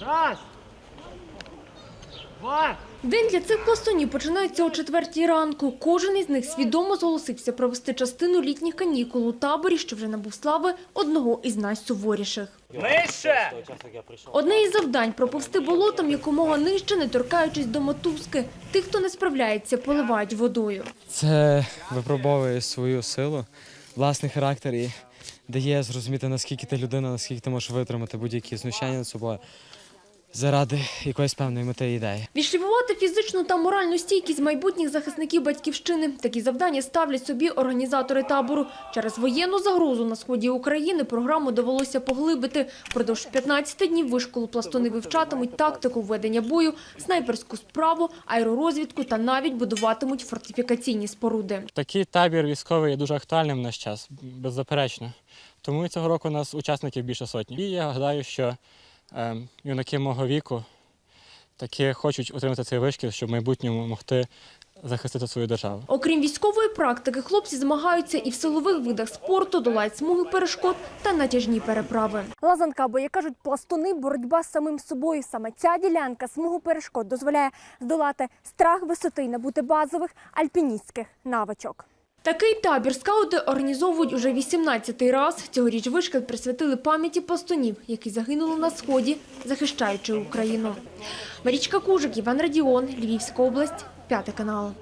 Раз. Два. День для цих пластунів починається о четвертій ранку. Кожен із них свідомо зголосився провести частину літніх канікул у таборі, що вже набув слави одного із найсуворіших. Нижче. Одне із завдань – проповсти болотом якомога нижче, не торкаючись до мотузки. Тих, хто не справляється, поливають водою. Це випробовує свою силу, власний характер і дає зрозуміти, наскільки ти людина, наскільки ти можеш витримати будь-які знущання над собою заради якоїсь певної мети ідеї. Відшліфувати фізичну та моральну стійкість майбутніх захисників батьківщини. Такі завдання ставлять собі організатори табору. Через воєнну загрозу на сході України програму довелося поглибити. Продовж 15 днів вишколу пластуни вивчатимуть тактику ведення бою, снайперську справу, аеророзвідку та навіть будуватимуть фортифікаційні споруди. Такий табір військовий є дуже актуальним в наш час, беззаперечно. Тому і цього року у нас учасників більше сотні. І я гадаю, що юнаки мого віку таки хочуть отримати цей вишкіл, щоб в майбутньому могти захистити свою державу. Окрім військової практики, хлопці змагаються і в силових видах спорту, долають смуги перешкод та натяжні переправи. Лазанка, або як кажуть пластуни, боротьба з самим собою. Саме ця ділянка смугу перешкод дозволяє здолати страх висоти і набути базових альпіністських навичок. Такий табір скаути організовують уже 18-й раз. Цьогоріч вишкіл присвятили пам'яті пастунів, які загинули на сході, захищаючи Україну. Марічка Кужик, Іван Радіон, Львівська область, п'ятий канал.